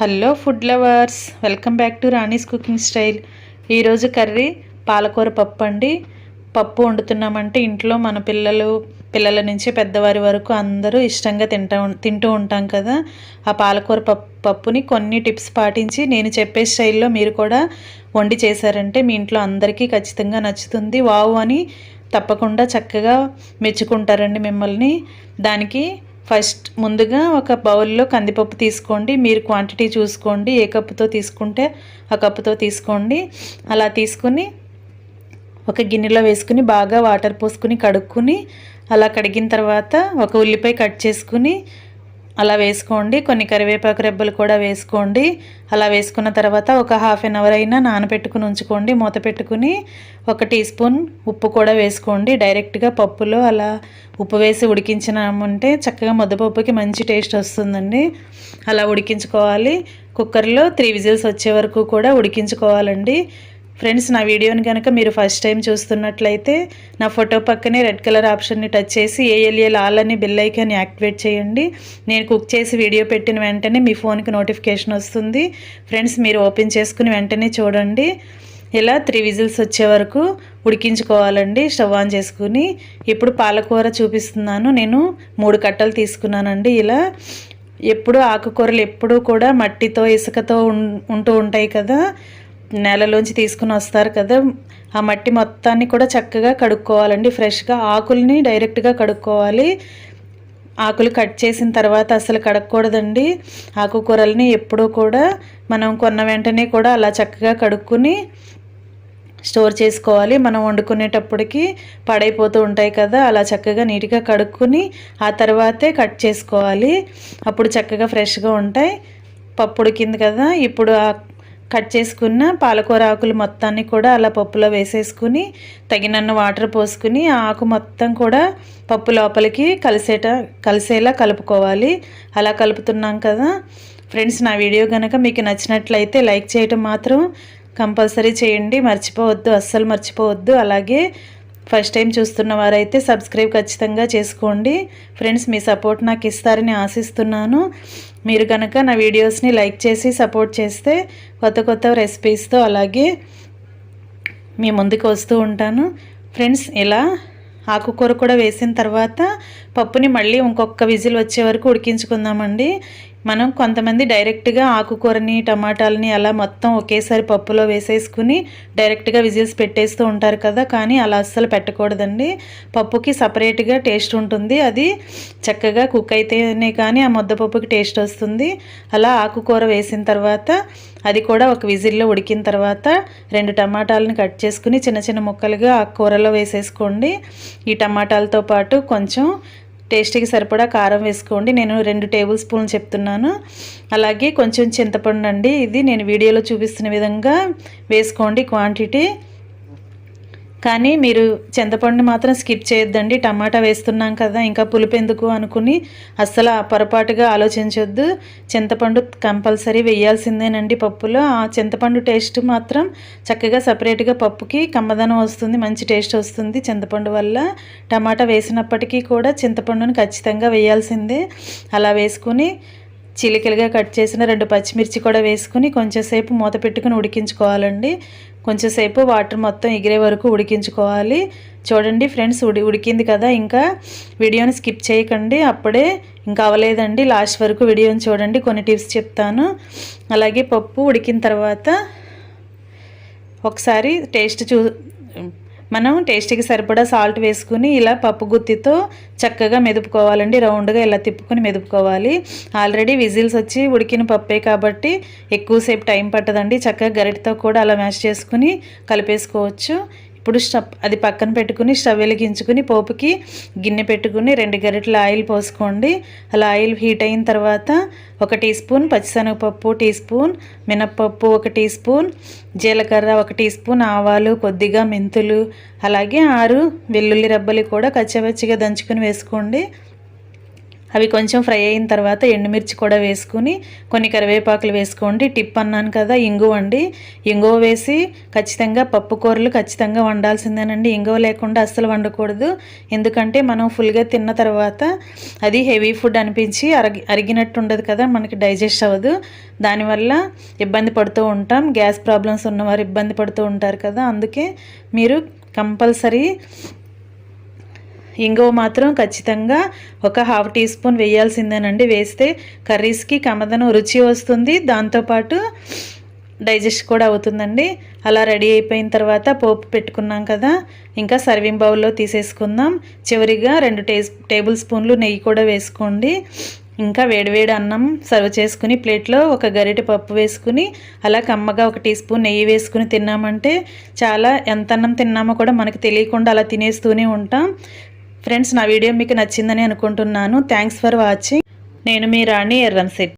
Hello food lovers welcome back to Rani's cooking style. ఈరోజు curry పాలకూర పప్పు అండి. పప్పు వండుతున్నామంటే ఇంట్లో మన పిల్లలు పిల్లల నుంచి పెద్దవారి వరకు అందరూ ఇష్టంగా తింటా తింటూ ఉంటాం కదా. ఆ పాలకూర పప్పు పప్పుని కొన్ని టిప్స్ పాటించి నేను చెప్పే స్టైల్లో మీరు కూడా వండి చేశారంటే మీ ఇంట్లో అందరికీ ఖచ్చితంగా నచ్చుతుంది. వావ్ అని తప్పకుండా చక్కగా మెచ్చుకుంటారండి మిమ్మల్ని. దానికి ఫస్ట్ ముందుగా ఒక బౌల్లో కందిపప్పు తీసుకోండి. మీరు క్వాంటిటీ చూసుకోండి. ఏ కప్పుతో తీసుకుంటే ఆ కప్పుతో తీసుకోండి. అలా తీసుకుని ఒక గిన్నెలో వేసుకుని బాగా వాటర్ పోసుకుని కడుక్కుని అలా కడిగిన తర్వాత ఒక ఉల్లిపాయ కట్ చేసుకుని అలా వేసుకోండి. కొన్ని కరివేపాకు రెబ్బలు కూడా వేసుకోండి. అలా వేసుకున్న తర్వాత ఒక హాఫ్ అన్ అవర్ అయినా నానబెట్టుకుని ఉంచుకోండి. మూత పెట్టుకుని ఒక టీ స్పూన్ ఉప్పు కూడా వేసుకోండి. డైరెక్ట్గా పప్పులో అలా ఉప్పు వేసి ఉడికించినామంటే చక్కగా ముద్దపప్పుకి మంచి టేస్ట్ వస్తుందండి. అలా ఉడికించుకోవాలి. కుక్కర్లో త్రీ విజిల్స్ వచ్చే వరకు కూడా ఉడికించుకోవాలండి. ఫ్రెండ్స్ నా వీడియోని కనుక మీరు ఫస్ట్ టైం చూస్తున్నట్లయితే నా ఫోటో పక్కనే రెడ్ కలర్ ఆప్షన్ని టచ్ చేసి ఏఎల్ఏల్ ఆల్ అని బెల్ ఐకాన్ని యాక్టివేట్ చేయండి. నేను కుక్ చేసి వీడియో పెట్టిన వెంటనే మీ ఫోన్కి నోటిఫికేషన్ వస్తుంది. ఫ్రెండ్స్ మీరు ఓపెన్ చేసుకుని వెంటనే చూడండి. ఇలా త్రీ విజిల్స్ వచ్చే వరకు ఉడికించుకోవాలండి. స్టవ్ ఆన్ చేసుకుని ఇప్పుడు పాలకూర చూపిస్తున్నాను. నేను మూడు కట్టలు తీసుకున్నానండి. ఇలా ఎప్పుడు ఆకుకూరలు ఎప్పుడూ కూడా మట్టితో ఇసుకతో ఉం- ఉంటూ ఉంటాయి కదా. నేలలోంచి తీసుకుని వస్తారు కదా ఆ మట్టి మొత్తాన్ని కూడా చక్కగా కడుక్కోవాలండి. ఫ్రెష్గా ఆకుల్ని డైరెక్ట్గా కడుక్కోవాలి. ఆకులు కట్ చేసిన తర్వాత అసలు కడగకూడదండి ఆకుకూరల్ని ఎప్పుడూ కూడా మనం కొన్న వెంటనే కూడా అలా చక్కగా కడుక్కుని స్టోర్ చేసుకోవాలి. మనం వండుకునేటప్పటికి పాడైపోతూ ఉంటాయి కదా అలా చక్కగా నీట్గా కడుక్కుని ఆ తర్వాతే కట్ చేసుకోవాలి. అప్పుడు చక్కగా ఫ్రెష్గా ఉంటాయి. పప్పుడికింది కదా ఇప్పుడు ఆ కట్ చేసుకున్న పాలకూర ఆకులు మొత్తాన్ని కూడా అలా పప్పులో వేసేసుకుని తగినన్న వాటర్ పోసుకుని ఆకు మొత్తం కూడా పప్పు లోపలికి కలిసేట కలిసేలా కలుపుకోవాలి. అలా కలుపుతున్నాం కదా. ఫ్రెండ్స్ నా వీడియో కనుక మీకు నచ్చినట్లయితే లైక్ చేయటం మాత్రం కంపల్సరీ చేయండి. మర్చిపోవద్దు అస్సలు మర్చిపోవద్దు. అలాగే ఫస్ట్ టైం చూస్తున్న వారైతే సబ్స్క్రైబ్ ఖచ్చితంగా చేసుకోండి. ఫ్రెండ్స్ మీ సపోర్ట్ నాకు ఇస్తారని ఆశిస్తున్నాను. మీరు కనుక నా వీడియోస్ని లైక్ చేసి సపోర్ట్ చేస్తే కొత్త కొత్త రెసిపీస్తో అలాగే మీ ముందుకు వస్తూ ఉంటాను. ఫ్రెండ్స్ ఇలా ఆకుకూర కూడా వేసిన తర్వాత పప్పుని మళ్ళీ ఇంకొక విజిల్ వచ్చే వరకు ఉడికించుకుందామండి. మనం కొంతమంది డైరెక్ట్గా ఆకుకూరని టమాటాలని అలా మొత్తం ఒకేసారి పప్పులో వేసేసుకుని డైరెక్ట్గా విజిల్స్ పెట్టేస్తూ ఉంటారు కదా కానీ అలా అస్సలు పెట్టకూడదండి. పప్పుకి సపరేట్గా టేస్ట్ ఉంటుంది. అది చక్కగా కుక్ అయితేనే కానీ ఆ ముద్దపప్పుకి టేస్ట్ వస్తుంది. అలా ఆకుకూర వేసిన తర్వాత అది కూడా ఒక విజిల్లో ఉడికిన తర్వాత రెండు టమాటాలను కట్ చేసుకుని చిన్న చిన్న ముక్కలుగా ఆ కూరలో వేసేసుకోండి. ఈ టమాటాలతో పాటు కొంచెం టేస్ట్కి సరిపడా కారం వేసుకోండి. నేను రెండు టేబుల్ స్పూన్లు చెప్తున్నాను. అలాగే కొంచెం చింతపండు అండి. ఇది నేను వీడియోలో చూపిస్తున్న విధంగా వేసుకోండి క్వాంటిటీ. కానీ మీరు చింతపండుని మాత్రం స్కిప్ చేయొద్దండి. టమాటా వేస్తున్నాం కదా ఇంకా పులుపు ఎందుకు అనుకుని అస్సలు పొరపాటుగా ఆలోచించొద్దు. చింతపండు కంపల్సరీ వేయాల్సిందేనండి పప్పులో. ఆ చింతపండు టేస్ట్ మాత్రం చక్కగా సపరేట్గా పప్పుకి కమ్మదనం వస్తుంది మంచి టేస్ట్ వస్తుంది చింతపండు వల్ల. టమాటా వేసినప్పటికీ కూడా చింతపండుని ఖచ్చితంగా వేయాల్సిందే. అలా వేసుకుని చిలికలుగా కట్ చేసిన రెండు పచ్చిమిర్చి కూడా వేసుకుని కొంచెంసేపు మూత పెట్టుకుని ఉడికించుకోవాలండి. కొంచెంసేపు వాటర్ మొత్తం ఎగిరే వరకు ఉడికించుకోవాలి. చూడండి ఫ్రెండ్స్ ఉడి ఉడికింది కదా. ఇంకా వీడియోని స్కిప్ చేయకండి. అప్పుడే ఇంకా అవ్వలేదండి లాస్ట్ వరకు వీడియోని చూడండి. కొన్ని టిప్స్ చెప్తాను. అలాగే పప్పు ఉడికిన తర్వాత ఒకసారి టేస్ట్ చూ మనం టేస్ట్కి సరిపడా సాల్ట్ వేసుకుని ఇలా పప్పు గుత్తితో చక్కగా మెదుపుకోవాలండి. రౌండ్గా ఇలా తిప్పుకొని మెదుపుకోవాలి. ఆల్రెడీ విజిల్స్ వచ్చి ఉడికిన పప్పే కాబట్టి ఎక్కువసేపు టైం పట్టదండి. చక్కగా గరిటతో కూడా అలా మ్యాష్ చేసుకుని కలిపేసుకోవచ్చు. ఇప్పుడు స్టవ్ అది పక్కన పెట్టుకుని స్టవ్ వెలిగించుకుని పోపుకి గిన్నె పెట్టుకుని రెండు గరిటెల ఆయిల్ పోసుకోండి. అలా ఆయిల్ హీట్ అయిన తర్వాత ఒక టీ స్పూన్ పచ్చిశనగపప్పు టీ స్పూన్ మినప్పప్పు ఒక టీ స్పూన్ జీలకర్ర ఒక టీ స్పూన్ ఆవాలు కొద్దిగా మెంతులు అలాగే ఆరు వెల్లుల్లి రబ్బలు కూడా కచ్చవచ్చిగా దంచుకుని వేసుకోండి. అవి కొంచెం ఫ్రై అయిన తర్వాత ఎండుమిర్చి కూడా వేసుకుని కొన్ని కరివేపాకులు వేసుకోండి. టిప్ అన్నాను కదా ఇంగువ అండి ఇంగువ వేసి ఖచ్చితంగా పప్పు కూరలు ఖచ్చితంగా వండాల్సిందేనండి. ఇంగువ లేకుండా అస్సలు వండకూడదు. ఎందుకంటే మనం ఫుల్గా తిన్న తర్వాత అది హెవీ ఫుడ్ అనిపించి అరగి అరిగినట్టు ఉండదు కదా మనకి డైజెస్ట్ అవ్వదు. దానివల్ల ఇబ్బంది పడుతూ ఉంటాం. గ్యాస్ ప్రాబ్లమ్స్ ఉన్నవారు ఇబ్బంది పడుతూ ఉంటారు కదా అందుకే మీరు కంపల్సరీ ఇంగువ మాత్రం ఖచ్చితంగా ఒక హాఫ్ టీ స్పూన్ వేయాల్సిందేనండి. వేస్తే కర్రీస్కి కమదనం రుచి వస్తుంది. దాంతోపాటు డైజెస్ట్ కూడా అవుతుందండి. అలా రెడీ అయిపోయిన తర్వాత పోపు పెట్టుకున్నాం కదా ఇంకా సర్వింగ్ బౌల్లో తీసేసుకుందాం. చివరిగా రెండు టే టేబుల్ స్పూన్లు నెయ్యి కూడా వేసుకోండి. ఇంకా వేడివేడి అన్నం సర్వ్ చేసుకుని ప్లేట్లో ఒక గరిటె పప్పు వేసుకుని అలా కమ్మగా ఒక టీ స్పూన్ నెయ్యి వేసుకుని తిన్నామంటే చాలా ఎంత అన్నం తిన్నామో కూడా మనకు తెలియకుండా అలా తినేస్తూనే ఉంటాం. ఫ్రెండ్స్ నా వీడియో మీకు నచ్చిందని అనుకుంటున్నాను. థ్యాంక్స్ ఫర్ వాచింగ్ నేను మీ రాణి ఎర్రంశెట్టి